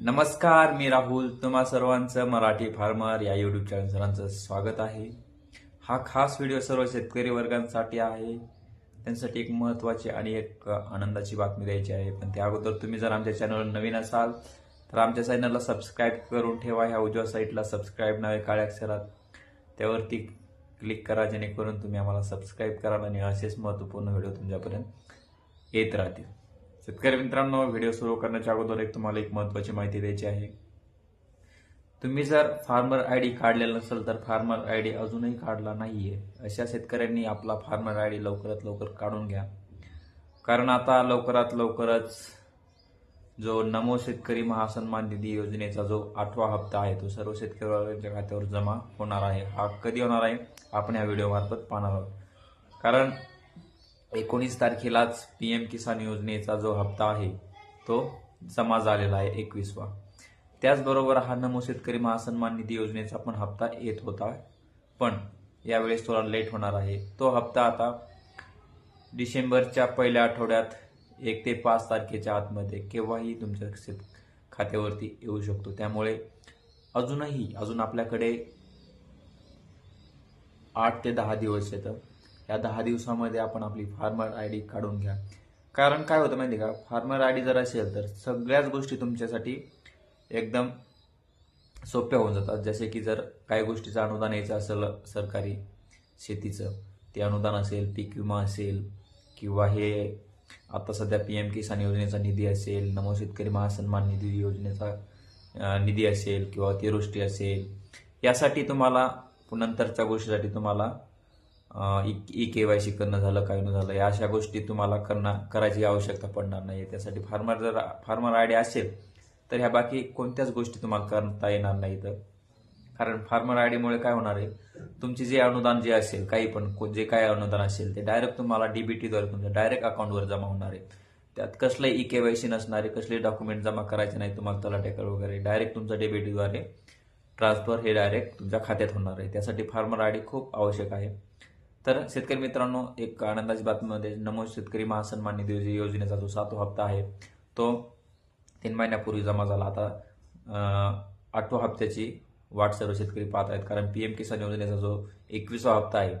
नमस्कार मी राहुल. तुम्हा सर्वांचं मराठी फार्मर या युट्यूब चॅनल सर्वांचं स्वागत आहे. हा खास व्हिडिओ सर्व शेतकरी वर्गांसाठी आहे. त्यांसाठी एक महत्त्वाची आणि एक आनंदाची बातमी द्यायची आहे. पण त्या अगोदर तुम्ही जर आमच्या चॅनलवर नवीन असाल तर आमच्या चॅनलला सबस्क्राईब करून ठेवा. ह्या उजव्या साईटला सबस्क्राईब नावे काळ्या अक्षरात. त्यावरती क्लिक करा जेणेकरून तुम्ही आम्हाला सबस्क्राईब कराल आणि असेच महत्त्वपूर्ण व्हिडिओ तुमच्यापर्यंत येत राहतील. शेतकरी मित्रांनो व्हिडिओ सुरू करण्याच्या अगोदर एक तुम्हाला एक महत्त्वाची माहिती द्यायची आहे. तुम्ही जर फार्मर आय डी काढलेला नसेल तर फार्मर आय डी अजूनही काढला नाहीये. अशा शेतकऱ्यांनी आपला फार्मर आय डी लवकरात लवकर काढून घ्या. कारण आता लवकरात लवकरच जो नमो शेतकरी महासन्मान निधी योजनेचा जो आठवा हप्ता आहे तो सर्व शेतकऱ्यांच्या खात्यावर जमा होणार आहे. हा कधी होणार आहे? आपण या व्हिडिओमार्फत पाहणार आहोत. कारण एकोणीस तारखेलाच पी एम किसान योजनेचा जो हप्ता आहे तो जमा झालेला आहे एकवीसवा. त्याचबरोबर हा नमो शेतकरी महासन्मान निधी योजनेचा पण हप्ता येत होता पण यावेळेस थोडा लेट होणार आहे. तो हप्ता आता डिसेंबरच्या पहिल्या आठवड्यात एक ते पाच तारखेच्या आतमध्ये केव्हाही तुमच्या शेत खात्यावरती येऊ शकतो. त्यामुळे अजूनही अजून आपल्याकडे आठ ते दहा दिवस येतं. या दहा दिवसामध्ये आपण आपली फार्मर आय डी काढून घ्या. कारण काय होतं माहिती का? फार्मर आय डी जर असेल तर सगळ्याच गोष्टी तुमच्यासाठी एकदम सोप्या होऊन जातात. जसे की जर काही गोष्टीचं अनुदान यायचं असेल सरकारी शेतीचं ते अनुदान असेल पीक विमा असेल किंवा हे आता सध्या पी एम किसान योजनेचा निधी असेल नमो शेतकरी महासन्मान निधी योजनेचा निधी असेल किंवा अतिवृष्टी असेल यासाठी तुम्हाला नंतरच्या गोष्टीसाठी तुम्हाला ई के वाय सी करणं झालं काय न झालं या अशा गोष्टी तुम्हाला करणं करायची आवश्यकता पडणार नाही. त्यासाठी फार्मर जर फार्मर आय डी असेल तर ह्या बाकी कोणत्याच गोष्टी तुम्हाला करता येणार नाही तर कारण फार्मर आय डीमुळे काय होणार आहे? तुमचे जे अनुदान जे असेल काही पण जे काय अनुदान असेल ते डायरेक्ट तुम्हाला डीबीटीद्वारे तुमच्या डायरेक्ट अकाउंटवर जमा होणार आहे. त्यात कसलंही ई के वाय सी नसणारे कसले डॉक्युमेंट जमा करायचे नाही तुम्हाला तलाट्याकडे वगैरे. डायरेक्ट तुमच्या डीबीटीद्वारे ट्रान्सफर हे डायरेक्ट तुमच्या खात्यात होणार आहे. त्यासाठी फार्मर आय डी खूप आवश्यक आहे. तर शेतकरी मित्रांनो एक आनंदाची बातमीमध्ये नमो शेतकरी महासन्मान निधी योजनेचा जो सातवा हप्ता आहे तो तीन महिन्यापूर्वी जमा झाला. आता आठवा हप्त्याची वाट सर्व शेतकरी पाहत आहेत कारण पी एम किसान योजनेचा जो एकविसवा हप्ता आहे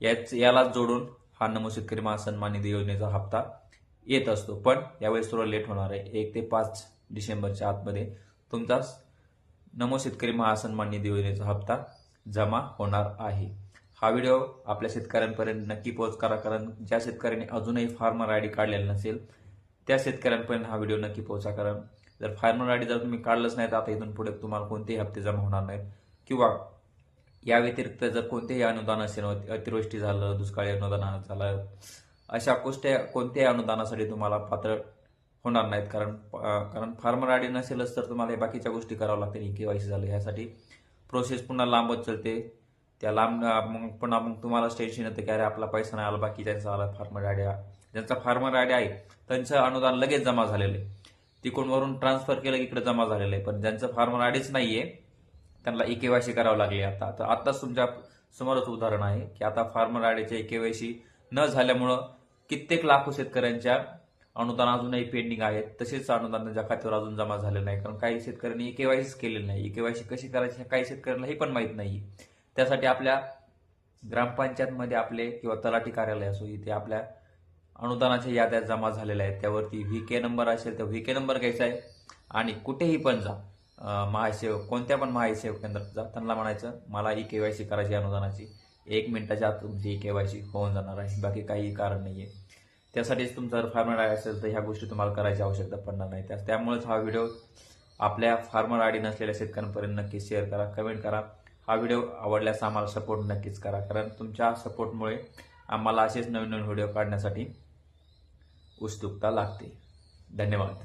याच यालाच जोडून हा नमो शेतकरी महासन्मान निधी योजनेचा हप्ता येत असतो. पण यावेळेस थोडं लेट होणार आहे. एक ते पाच डिसेंबरच्या आतमध्ये तुमचा नमो शेतकरी महासन्मान निधी योजनेचा हप्ता जमा होणार आहे. हा व्हिडिओ आपल्या शेतकऱ्यांपर्यंत नक्की पोहोच करा कारण ज्या शेतकऱ्यांनी अजूनही फार्मर आय डी काढलेला नसेल त्या शेतकऱ्यांपर्यंत हा व्हिडिओ नक्की पोहोचा कारण जर फार्मर आय डी जर तुम्ही काढलंच नाही तर आता इथून पुढे तुम्हाला कोणतेही हप्ते जमा होणार नाहीत. किंवा या व्यतिरिक्त जर कोणतेही अनुदान असेल अतिवृष्टी झालं दुष्काळी अनुदान झालं अशा गोष्टी कोणत्याही अनुदानासाठी तुम्हाला पात्र होणार नाहीत कारण कारण फार्मर आय डी नसेलच तर तुम्हाला हे बाकीच्या गोष्टी कराव्या लागतील के वाय सी झालं ह्यासाठी प्रोसेस पुन्हा लांबच चलते. त्या लांब मग पण मग तुम्हालाच टेन्शन येतं की अरे आपला पैसा नाही आला बाकी त्यांचा आला फार्मर आय डी ज्यांचा फार्मर आय डी आहे त्यांचं अनुदान लगेच जमा झालेलं आहे. तिकडूनवरून ट्रान्सफर केलं इकडे जमा झालेलं आहे. पण ज्यांचं फार्मर आयडीच नाही नाहीये त्यांना ई केवायसी करावं लागली आता. तर आताच तुमच्या समोरच उदाहरण आहे की आता फार्मर आयडीचे केवायसी न झाल्यामुळं कित्येक लाखो शेतकऱ्यांच्या अनुदान अजूनही पेंडिंग आहेत. तसेच अनुदान त्यांच्या खात्यावर अजून जमा झालेलं नाही. कारण काही शेतकऱ्यांनी केवायसीच केलेलं नाही. केवायसी कशी करायची काही शेतकऱ्यांना हे पण माहीत नाही त्यासाठी आपल्या ग्रामपंचायतमध्ये आपले किंवा तलाठी कार्यालय असो इथे आपल्या अनुदानाच्या याद्या जमा झालेल्या आहेत. त्यावरती व्ही के नंबर असेल तर व्ही के नंबर घ्यायचा आहे. आणि कुठेही पण जा. महासेवक कोणत्या पण महासेवक केंद्रात जा. त्यांना म्हणायचं मला ई के वाय सी करायची आहे अनुदानाची. एक मिनिटाच्या आत तुमची ई के वाय सी होऊन जाणार आहे. बाकी काही कारण नाही आहे त्यासाठीच तुमचा जर फार्मर आय असेल तर ह्या गोष्टी तुम्हाला करायची आवश्यकता पडणार नाही. त्या त्यामुळेच हा व्हिडिओ आपल्या फार्मर आय डी नसलेल्या शेतकऱ्यांपर्यंत नक्की शेअर करा कमेंट करा. हा व्हिडिओ आवडल्यास आम्हाला सपोर्ट नक्कीच करा. कारण तुमच्या सपोर्टमुळे आम्हाला असेच नवीन नवीन व्हिडिओ काढण्यासाठी उत्सुकता लागते. धन्यवाद.